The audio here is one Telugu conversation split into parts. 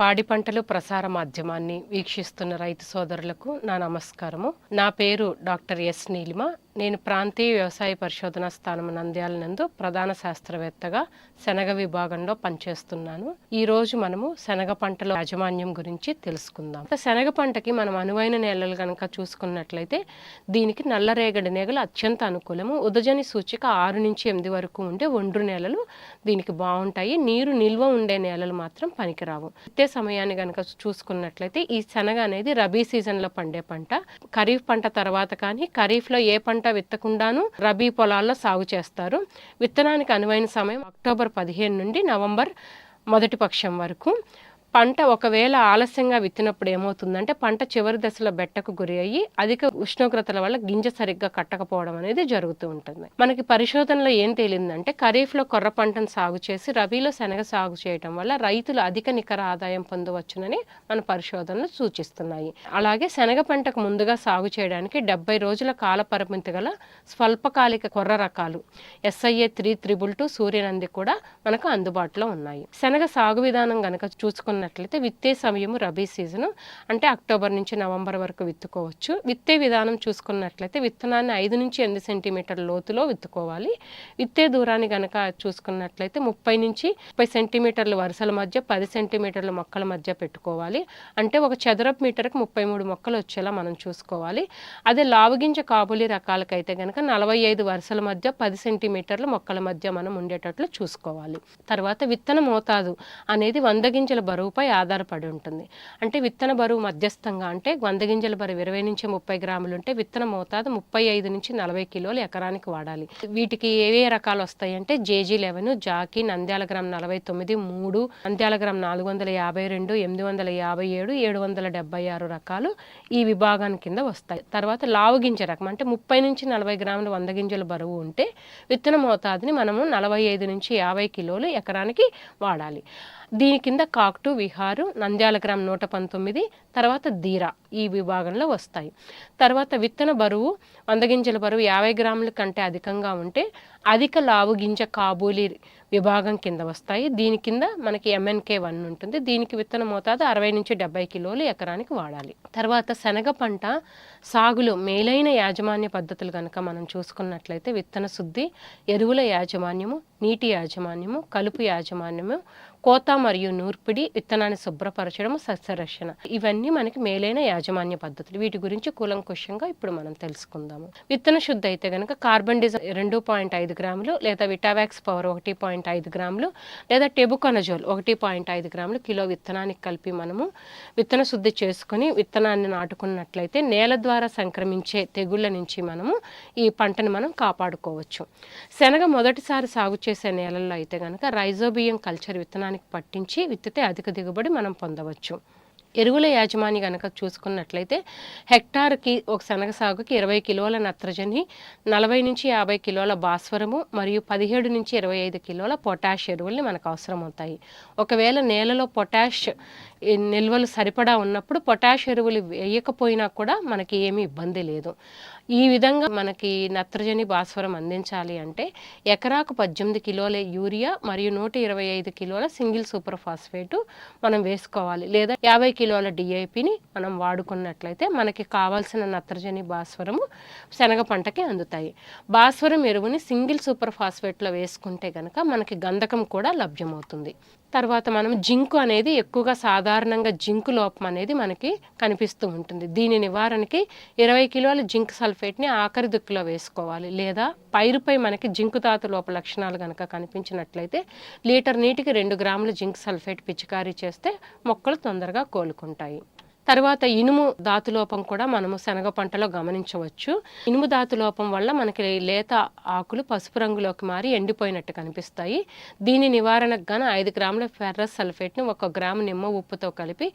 పాడి పంటలు ప్రసార మాధ్యమాన్ని వీక్షిస్తున్న రైతు సోదరులకు నా నమస్కారము. నా పేరు డాక్టర్ ఎస్ నీలిమ. నేను ప్రాంతీయ వ్యవసాయ పరిశోధన స్థానం నంద్యాల నందు ప్రధాన శాస్త్రవేత్తగా శనగ విభాగంలో పనిచేస్తున్నాను. ఈ రోజు మనము శనగ పంటల యాజమాన్యం గురించి తెలుసుకుందాం. శనగ పంటకి మనం అనువైన నేలలు కనుక చూసుకున్నట్లయితే దీనికి నల్లరేగడి నేలలు అత్యంత అనుకూలము. ఉదజని సూచిక ఆరు నుంచి ఎనిమిది వరకు ఉండే ఒండ్రు నేలలు దీనికి బాగుంటాయి. నీరు నిల్వ ఉండే నేలలు మాత్రం పనికిరావు. ఇదే సమయాన్ని కనుక చూసుకున్నట్లయితే ఈ శనగ అనేది రబీ సీజన్లో పండే పంట. ఖరీఫ్ పంట తర్వాత కానీ ఖరీఫ్లో ఏ పంట విత్తకుండాను రబీ పొలాల్లో సాగు చేస్తారు. విత్తనానికి అనువైన సమయం అక్టోబర్ పదిహేను నుండి నవంబర్ మొదటి పక్షం వరకు. పంట ఒకవేళ ఆలస్యంగా విత్తినప్పుడు ఏమవుతుందంటే పంట చివరి దశలో బెట్టకు గురి అయ్యి అధిక ఉష్ణోగ్రతల వల్ల గింజ సరిగ్గా కట్టకపోవడం అనేది జరుగుతూ ఉంటుంది. మనకి పరిశోధనలో ఏం తేలిందంటే ఖరీఫ్లో కొర్ర పంటను సాగు చేసి రబీలో శనగ సాగు చేయడం వల్ల రైతులు అధిక నికర ఆదాయం పొందవచ్చునని మన పరిశోధనలు సూచిస్తున్నాయి. అలాగే శనగ పంటకు ముందుగా సాగు చేయడానికి డెబ్బై రోజుల కాల పరిమితి గల స్వల్పకాలిక కొర్ర రకాలు S I A three triple two Suryanandi కూడా మనకు అందుబాటులో ఉన్నాయి. శనగ సాగు విధానం గనక చూసుకున్నట్లయితే విత్తే సమయము రబీ సీజను అంటే అక్టోబర్ నుంచి నవంబర్ వరకు విత్తుకోవచ్చు. విత్తే విధానం చూసుకున్నట్లయితే విత్తనాన్ని ఐదు నుంచి ఎనిమిది సెంటీమీటర్ల లోతులో విత్తుకోవాలి. విత్తే దూరాన్ని కనుక చూసుకున్నట్లయితే ముప్పై నుంచి ముప్పై సెంటీమీటర్ల వరుసల మధ్య పది సెంటీమీటర్ల మొక్కల మధ్య పెట్టుకోవాలి. అంటే ఒక చదరపు మీటర్కి ముప్పై మూడు మొక్కలు వచ్చేలా మనం చూసుకోవాలి. అదే లావుగింజ కాబూలి రకాలకైతే కనుక నలభై ఐదు వరుసల మధ్య పది సెంటీమీటర్ల మొక్కల మధ్య మనం ఉండేటట్లు చూసుకోవాలి. తర్వాత విత్తన మోతాదు అనేది వంద గింజల బరువు బరువుపై ఆధారపడి ఉంటుంది. అంటే విత్తన బరువు మధ్యస్థంగా అంటే వంద గింజల బరువు ఇరవై నుంచి ముప్పై గ్రాములు ఉంటే విత్తన మోతాదు ముప్పై ఐదు నుంచి నలభై కిలోలు ఎకరానికి వాడాలి. వీటికి ఏ ఏ రకాలు వస్తాయి అంటే జేజీ లెవెన్ జాకి నంద్యాల గ్రామ్ నలభై తొమ్మిది మూడు నంద్యాల గ్రామ్ నాలుగు వందల యాభై రెండు ఎనిమిది వందల యాభై ఏడు ఏడు వందల డెబ్బై ఆరు రకాలు ఈ విభాగాన్ని కింద వస్తాయి. తర్వాత లావు గింజ రకం అంటే ముప్పై నుంచి నలభై గ్రాములు వంద గింజల బరువు ఉంటే విత్తన మోతాదుని మనము నలభై ఐదు నుంచి యాభై కిలోలు ఎకరానికి వాడాలి. దీని కింద కాక్టు విహారు నంద్యాల గ్రామ్ నూట పంతొమ్మిది తర్వాత దీరా ఈ విభాగంలో వస్తాయి. తర్వాత విత్తన బరువు వంద గింజల బరువు యాభై గ్రాముల కంటే అధికంగా ఉంటే అధిక లావు గింజ కాబూలి విభాగం కింద వస్తాయి. దీని కింద మనకి ఎంఎన్కే వన్ ఉంటుంది. దీనికి విత్తన మోతాదు అరవై నుంచి డెబ్బై కిలోలు ఎకరానికి వాడాలి. తర్వాత శనగ పంట సాగులో మేలైన యాజమాన్య పద్ధతులు కనుక మనం చూసుకున్నట్లయితే విత్తన శుద్ధి ఎరువుల యాజమాన్యము నీటి యాజమాన్యము కలుపు యాజమాన్యము కోత మరియు నూర్పిడి విత్తనాన్ని శుభ్రపరచడం సస్యరక్షణ. ఇవన్నీ మనకి మేలైన యాజమాన్య పద్ధతులు. వీటి గురించి కూలంకుషంగా ఇప్పుడు మనం తెలుసుకుందాము. విత్తన శుద్ధి అయితే కనుక కార్బన్ డిజైన్ రెండు పాయింట్ ఐదు గ్రాములు లేదా విటావాక్స్ పవర్ ఒకటి పాయింట్ ఐదు గ్రాములు లేదా టెబుకొనజోల్ ఒకటి పాయింట్ ఐదు గ్రాములు కిలో విత్తనానికి కలిపి మనము విత్తన శుద్ధి చేసుకుని విత్తనాన్ని నాటుకున్నట్లయితే నేల ద్వారా సంక్రమించే తెగుళ్ళ నుంచి మనము ఈ పంటను మనం కాపాడుకోవచ్చు. శనగ మొదటిసారి సాగు చేసే నేలల్లో అయితే కనుక రైజోబియం కల్చర్ విత్తనానికి పట్టించి విత్తితే అధిక దిగుబడి మనం పొందవచ్చు. ఎరువుల యాజమాని కనుక చూసుకున్నట్లయితే హెక్టార్కి ఒక శనగ సాగుకి ఇరవై కిలోల నత్రజని నలభై నుంచి యాభై కిలోల భాస్వరము మరియు పదిహేడు నుంచి ఇరవై ఐదు కిలోల పొటాష్ ఎరువుల్ని మనకు అవసరం అవుతాయి ఒకవేళ నేలలో పొటాష్ నిల్వలు సరిపడా ఉన్నప్పుడు పొటాష్ ఎరువులు వేయకపోయినా కూడా మనకి ఏమీ ఇబ్బంది లేదు. ఈ విధంగా మనకి నత్రజని భాస్వరం అందించాలి అంటే ఎకరాకు పద్దెనిమిది కిలోల యూరియా మరియు నూట ఇరవై ఐదు కిలోల సింగిల్ సూపర్ ఫాస్ఫేటు మనం వేసుకోవాలి. లేదా యాభై కిలోల డిఐపిని మనం వాడుకున్నట్లయితే మనకి కావాల్సిన నత్రజని భాస్వరము శనగ పంటకి అందుతాయి. భాస్వరం ఎరువుని సింగిల్ సూపర్ ఫాస్ఫేట్లో వేసుకుంటే కనుక మనకి గంధకం కూడా లభ్యమవుతుంది. తర్వాత మనం జింకు అనేది ఎక్కువగా సాధారణంగా జింకు లోపం అనేది మనకి కనిపిస్తూ ఉంటుంది. దీని నివారణకి ఇరవై కిలోల జింక్ సల్ఫేట్ని ఆఖరి దుక్కులో వేసుకోవాలి. లేదా పైరుపై మనకి జింకు తాత లోప లక్షణాలు కనుక కనిపించినట్లయితే లీటర్ నీటికి రెండు గ్రాముల జింక్ సల్ఫేట్ పిచికారీ చేస్తే మొక్కలు తొందరగా కోలుకుంటాయి. తర్వాత ఇనుము ధాతులోపం కూడా మనము శనగ పంటలో గమనించవచ్చు. ఇనుము ధాతులోపం వల్ల మనకి లేత ఆకులు పసుపు రంగులోకి మారి ఎండిపోయినట్టు కనిపిస్తాయి. దీని నివారణకు గాను ఐదు గ్రాముల ఫెర్రస్ సల్ఫేట్ను ఒక గ్రాము నిమ్మ ఉప్పుతో కలిపి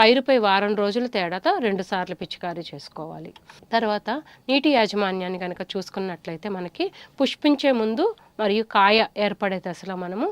పైరుపై వారం రోజులు తేడాతో రెండు సార్లు పిచికారీ చేసుకోవాలి. తర్వాత నీటి యాజమాన్యాన్ని కనుక చూసుకున్నట్లయితే మనకి పుష్పించే ముందు మరియు కాయ ఏర్పడే దశలో మనము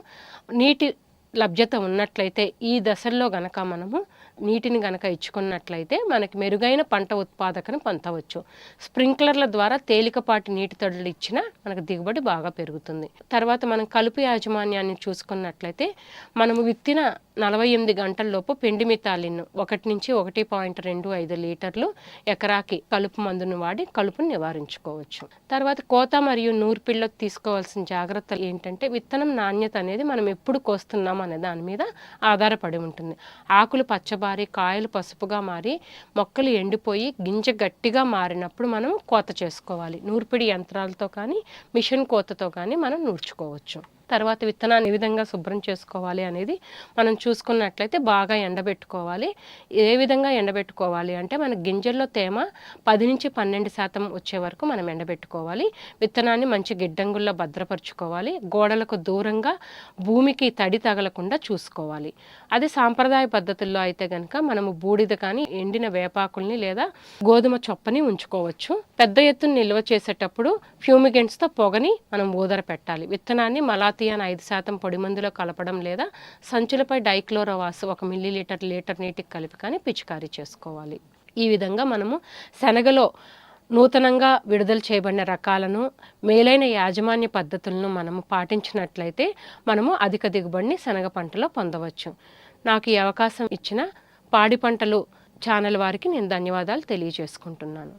నీటి లభ్యత ఉన్నట్లయితే ఈ దశల్లో గనక మనము నీటిని గనక ఇచ్చుకున్నట్లయితే మనకి మెరుగైన పంట ఉత్పాదకను పొందవచ్చు. స్ప్రింక్లర్ల ద్వారా తేలికపాటి నీటి తడులు ఇచ్చినా మనకు దిగుబడి బాగా పెరుగుతుంది. తర్వాత మనం కలుపు యాజమాన్యాన్ని చూసుకున్నట్లయితే మనము విత్తిన నలభై ఎనిమిది గంటల్లోపు పెండి మితాలిన్ ఒకటి నుంచి ఒకటి పాయింట్ రెండు ఐదు లీటర్లు ఎకరాకి కలుపు మందును వాడి కలుపును నివారించుకోవచ్చు. తర్వాత కోత మరియు నూర్పిళ్ళకు తీసుకోవాల్సిన జాగ్రత్తలు ఏంటంటే విత్తనం నాణ్యత అనేది మనం ఎప్పుడు కోస్తున్నాం అనే దాని మీద ఆధారపడి ఉంటుంది. ఆకులు పచ్చబారి కాయలు పసుపుగా మారి మొక్కలు ఎండిపోయి గింజ గట్టిగా మారినప్పుడు మనం కోత చేసుకోవాలి. నూర్పిడి యంత్రాలతో కానీ మిషన్ కోతతో కానీ మనం నూర్చుకోవచ్చు. తర్వాత విత్తనాన్ని ఏ విధంగా శుభ్రం చేసుకోవాలి అనేది మనం చూసుకున్నట్లయితే బాగా ఎండబెట్టుకోవాలి. ఏ విధంగా ఎండబెట్టుకోవాలి అంటే మన గింజల్లో తేమ పది నుంచి పన్నెండు శాతం వచ్చే వరకు మనం ఎండబెట్టుకోవాలి. విత్తనాన్ని మంచి గిడ్డంగుల్లో భద్రపరుచుకోవాలి. గోడలకు దూరంగా భూమికి తడి తగలకుండా చూసుకోవాలి. అదే సాంప్రదాయ పద్ధతుల్లో అయితే కనుక మనము బూడిద కానీ ఎండిన వేపాకుల్ని లేదా గోధుమ చొప్పని ఉంచుకోవచ్చు. పెద్ద ఎత్తున నిల్వ చేసేటప్పుడు ఫ్యూమిగెంట్స్తో పొగని మనం ఊదర పెట్టాలి విత్తనాన్ని మలాతియాన్ ఐదు శాతం పొడి మందులో కలపడం లేదా సంచులపై డైక్లోరోవాస్ ఒక మిల్లీ లీటర్ లీటర్ నీటికి కలిపి కానీ పిచికారీ చేసుకోవాలి. ఈ విధంగా మనము శనగలో నూతనంగా విడుదల చేయబడిన రకాలను మేలైన యాజమాన్య పద్ధతులను మనము పాటించినట్లయితే మనము అధిక దిగుబడిని శనగ పంటలో పొందవచ్చు. నాకు ఈ అవకాశం ఇచ్చిన పాడి పంటలు ఛానల్ వారికి నేను ధన్యవాదాలు తెలియజేసుకుంటున్నాను.